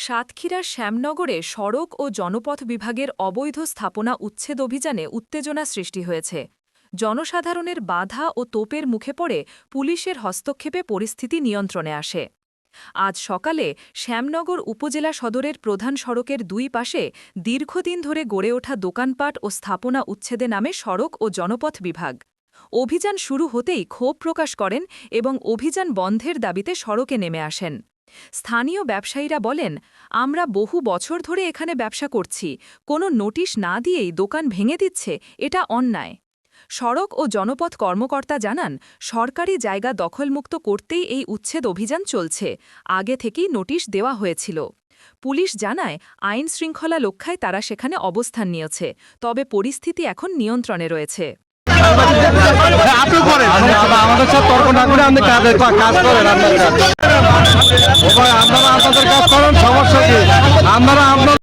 সাতক্ষীরার শ্যামনগরে সড়ক ও জনপথ বিভাগের অবৈধ স্থাপনা উচ্ছেদ অভিযানে উত্তেজনা সৃষ্টি হয়েছে। জনসাধারণের বাধা ও তোপের মুখে পড়ে পুলিশের হস্তক্ষেপে পরিস্থিতি নিয়ন্ত্রণে আসে। আজ সকালে শ্যামনগর উপজেলা সদরের প্রধান সড়কের দুই পাশে দীর্ঘদিন ধরে গড়ে ওঠা দোকানপাট ও স্থাপনা উচ্ছেদে নামে সড়ক ও জনপথ বিভাগ। অভিযান শুরু হতেই ক্ষোভ প্রকাশ করেন এবং অভিযান বন্ধের দাবিতে সড়কে নেমে আসেন। স্থানীয় ব্যবসায়ীরা বলেন, আমরা বহু বছর ধরে এখানে ব্যবসা করছি। কোনো নোটিশ না দিয়েই দোকান ভেঙে দিচ্ছে, এটা অন্যায়। সড়ক ও জনপথ কর্মকর্তা জানান, সরকারি জায়গা দখলমুক্ত করতেই এই উচ্ছেদ অভিযান চলছে। আগে থেকেই নোটিশ দেওয়া হয়েছিল। পুলিশ জানায়, আইন শৃঙ্খলা রক্ষায় তারা সেখানে অবস্থান নিয়েছে, তবে পরিস্থিতি এখন নিয়ন্ত্রণে রয়েছে। সাথে তর্ক না করে আপনি কাজ করেন আপনার